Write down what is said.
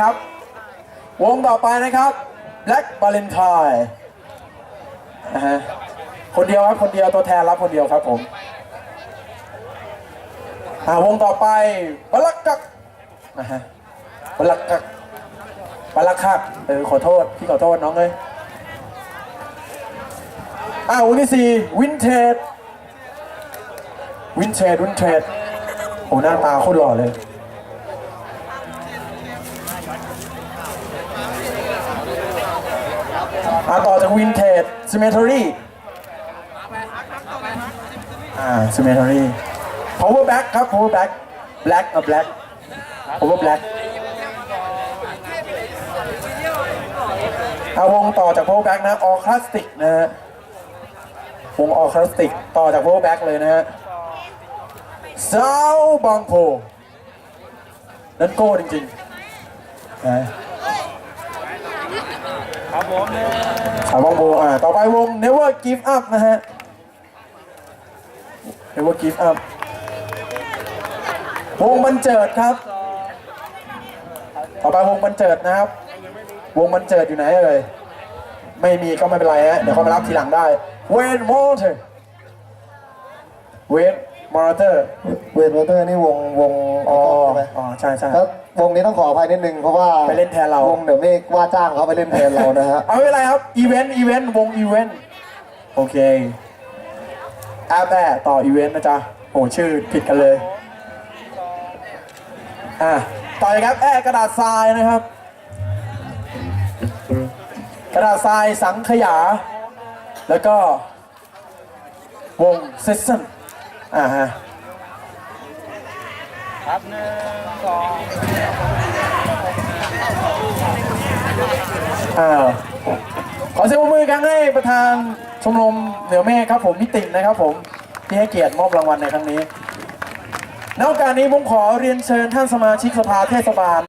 ครับ วงต่อไปนะครับ Black Valentine นะฮะคนเดียวครับ คนเดียวตัวแทนรับคนเดียวครับผมอ่าวงต่อไปบลักกักนะฮะบลักกักบลักคักเออขอโทษ พี่ขอโทษน้องเลยอ่าวงที่สี่วินเทจวินเทจวินเทจโอ้หน้าตาโคตรหล่อเลย อ่าต่อจากวินเทจซิเมทอรี่อ่าซิเมทอรี่ power back ครับ power back black อะ black power black อาวงต่อจาก power back นะ all classic นะฮะวง all classic ต่อจาก power back เลยนะฮะซาวบางโพนั่นโก้จริงๆ ครับผมเนี่ยสาวงโบอ่าต่อไปวง Never Give Up นะฮะ Never Give Up วงบันเจิดครับ ต่อไปวงบันเจิดนะครับ วงบันเจิดอยู่ไหนเอ่ย ไม่มีก็ไม่เป็นไรฮะ เดี๋ยวเขามารับทีหลังได้เวน มอเตอร์เวนมอเตอร์เวทมอเตอร์นี่วงวงอ๋อใช่ไหมอ๋อใช่ใช่ครับวงนี้ต้องขออภัยนิดนึงเพราะว่าไปเล่นแทนเราวงเดี๋ยวเมฆว่าจ้างเขาไปเล่นแทนเรานะฮะเอาไม่เป็นไรครับอีเวนต์อีเวนต์วงอีเวนต์โอเคแอบแอบต่ออีเวนต์นะจ๊ะโอ้ชื่อผิดกันเลยอะต่อเลยครับแอบกระดาษทรายนะครับ กระดาษทรายสังขยา แล้วก็วงเซสซัน อ่าฮะครับหนึ่งสองอ่าขอเสียงปรบมือกันให้ประธานชมรมเหนือเมฆครับผมมิตินะครับผมที่ให้เกียรติมอบรางวัลในครั้งนี้นอกจากนี้ผมขอเรียนเชิญท่านสมาชิกสภาเทศบาล